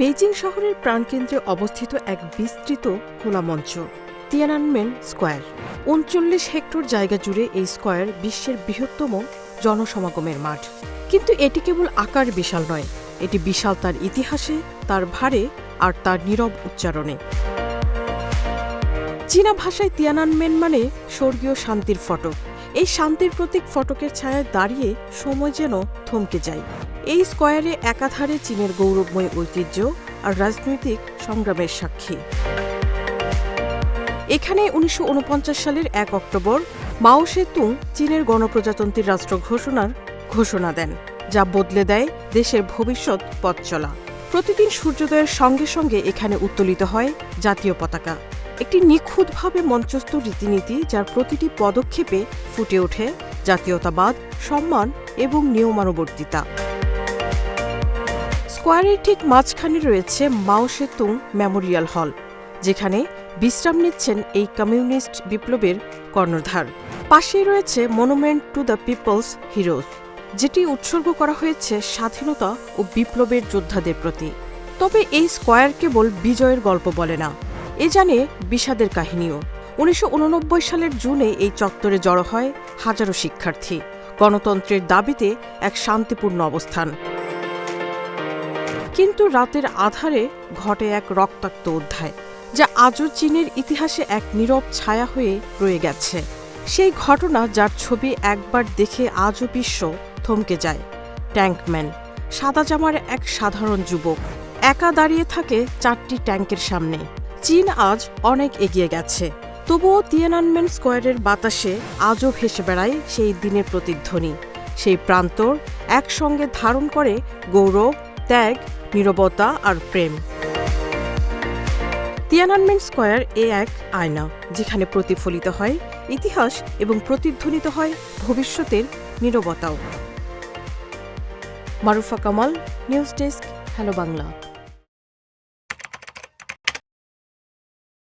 Beijing শহরের প্রাণকেন্দ্রে অবস্থিত এক বিস্তৃত খোলা মঞ্চ তিয়ানানমেন স্কোয়ার। উনচল্লিশ হেক্টর জায়গা জুড়ে এই স্কোয়ার বিশ্বের বৃহত্তম জনসমাগমের মাঠ। কিন্তু এটি কেবল আকার বিশাল নয়, এটি বিশাল তার ইতিহাসে, তার ভারে আর তার নীরব উচ্চারণে। চীনা ভাষায় তিয়ানানমেন মানে স্বর্গীয় শান্তির ফটক। এই শান্তির প্রতীক ফটকের ছায়ায় দাঁড়িয়ে সময় যেন থমকে যায়। এই স্কয়ারে একাধারে চীনের গৌরবময় ঐতিহ্য আর রাজনৈতিক সংগ্রামের সাক্ষী। এখানে উনিশশো উনপঞ্চাশ সালের এক অক্টোবর মাও সেতুং চীনের গণপ্রজাতন্ত্রী রাষ্ট্র ঘোষণার ঘোষণা দেন, যা বদলে দেয় দেশের ভবিষ্যৎ পথ চলা। প্রতিদিন সূর্যোদয়ের সঙ্গে সঙ্গে এখানে উত্তোলিত হয় জাতীয় পতাকা। একটি নিখুঁতভাবে মঞ্চস্থ রীতিনীতি যার প্রতিটি পদক্ষেপে ফুটে ওঠে জাতীয়তাবাদ, সম্মান এবং নিয়মানুবর্তিতা। স্কোয়ারের ঠিক মাঝখানে রয়েছে মাও সেতুং মেমোরিয়াল হল, যেখানে বিশ্রাম নিচ্ছেন এই কমিউনিস্ট বিপ্লবের কর্ণধার। পাশেই রয়েছে monument to the people's heroes, যেটি উৎসর্গ করা হয়েছে স্বাধীনতা ও বিপ্লবের যোদ্ধাদের প্রতি। তবে এই স্কোয়ার কেবল বিজয়ের গল্প বলে না, এ জানে বিষাদের কাহিনীও। উনিশশো উননব্বই সালের জুনে এই চত্বরে জড়ো হয় হাজারো শিক্ষার্থী, গণতন্ত্রের দাবিতে এক শান্তিপূর্ণ অবস্থান। কিন্তু রাতের আধারে ঘটে এক রক্তাক্ত অধ্যায়, যা আজও চীনের ইতিহাসে এক নীরব ছায়া হয়ে রয়ে গেছে। সেই ঘটনা যার ছবি একবার দেখে আজও বিশ্ব থমকে যায়। ট্যাঙ্কম্যান সাদা জামার এক সাধারণ যুবক, একা দাঁড়িয়ে থাকে চারটি ট্যাঙ্কের সামনে। চীন আজ অনেক এগিয়ে গেছে, তবুও তিয়ানানমেন স্কোয়ারের বাতাসে আজও ভেসে বেড়ায় সেই দিনের প্রতিধ্বনি। সেই প্রান্তর একসঙ্গে ধারণ করে গৌরব ত্যাগ, নিরবতা আর প্রেম। তিয়ানানমেন স্কোয়ার এ এক আয়না, যেখানে প্রতিফলিত হয় ইতিহাস এবং প্রতিধ্বনিত হয় ভবিষ্যতের নিরবতাও। Marufa Kamal, news desk, hello Bangla.